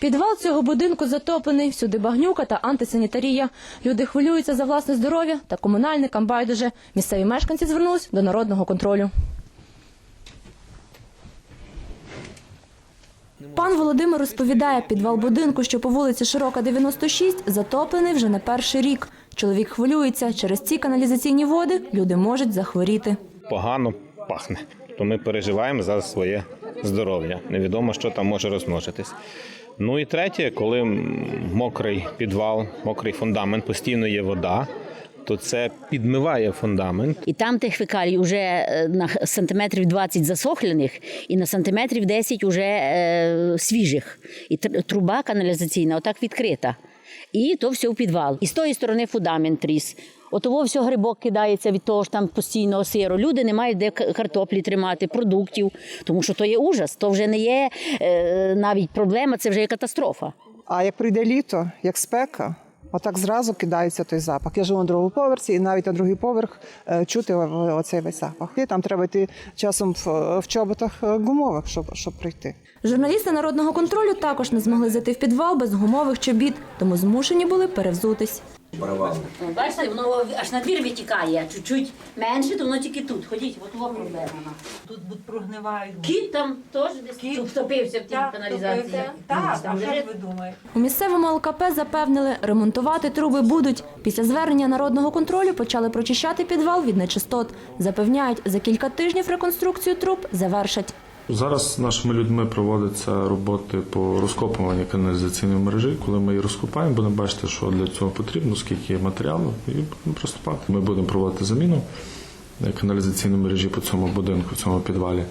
Підвал цього будинку затоплений, всюди багнюка та антисанітарія. Люди хвилюються за власне здоров'я та комунальникам байдуже. Місцеві мешканці звернулись до народного контролю. Пан Володимир розповідає, підвал будинку, що по вулиці Широка, 96, затоплений вже не перший рік. Чоловік хвилюється. Через ці каналізаційні води люди можуть захворіти. погано пахне. То ми переживаємо за своє здоров'я. Невідомо, що там може розмножитись. Ну і третє, коли мокрий підвал, мокрий фундамент, постійно є вода, то це підмиває фундамент. І там тих фекалій вже е, на сантиметрів 20 засохлених і на сантиметрів 10 уже е, свіжих. І тр- труба каналізаційна отак відкрита. І то все в підвал. І з тої сторони фундамент тріс. Отово все грибок кидається від того ж там постійного сиру. Люди не мають де картоплі тримати, продуктів, тому що то є ужас, то вже не є е, навіть проблема, це вже є катастрофа. А як прийде літо, як спека, отак зразу кидається той запах. Я живу на другому поверсі, і навіть на другий поверх е, чути оцей весь запах. І там треба йти часом в, чоботах е, гумових, щоб, щоб прийти. Журналісти народного контролю також не змогли зайти в підвал без гумових чобіт, тому змушені були перевзутись. Ну, Бачите, воно аж на двір витікає, чуть-чуть менше, то воно тільки тут. Ходіть, от воно проблема. Тут будуть прогнивають. Кіт там теж десь втопився в тій каналізації. Так, Там а що ж ви думаєте? У місцевому ЛКП запевнили, ремонтувати труби будуть. Після звернення народного контролю почали прочищати підвал від нечистот. Запевняють, за кілька тижнів реконструкцію труб завершать. Зараз нашими людьми проводяться роботи по розкопуванню каналізаційної мережі. Коли ми її розкопаємо, будемо бачити, що для цього потрібно, скільки є матеріалу, і будемо приступати. Ми будемо проводити заміну каналізаційної мережі по цьому будинку, в цьому підвалі.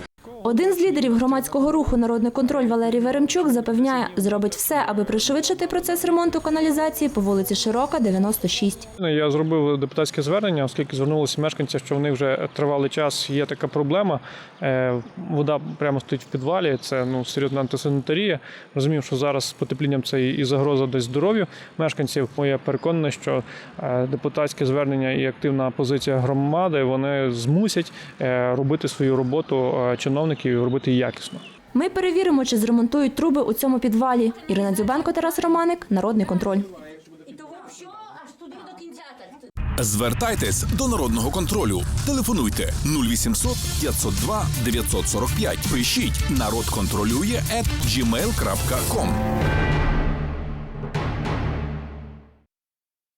Один з лідерів громадського руху Народний контроль Валерій Веремчук запевняє, зробить все, аби пришвидшити процес ремонту каналізації по вулиці Широка, 96. Я зробив депутатське звернення, оскільки звернулися мешканці, що в них вже тривалий час є така проблема. Е, Вода прямо стоїть в підвалі. Це ну серйозна антисанітарія. Розумів, що зараз з потеплінням це і загроза десь здоров'ю мешканців. Моє переконане, що е, депутатське звернення і активна позиція громади вони змусять е, робити свою роботу е, чиновників і робити якісно. Ми перевіримо, чи зремонтують труби у цьому підвалі. Ірина Дзюбенко, Тарас Романик, Народний контроль. Звертайтесь до народного контролю. Телефонуйте 0800 502 945. Пишіть народ контролює at gmail.com.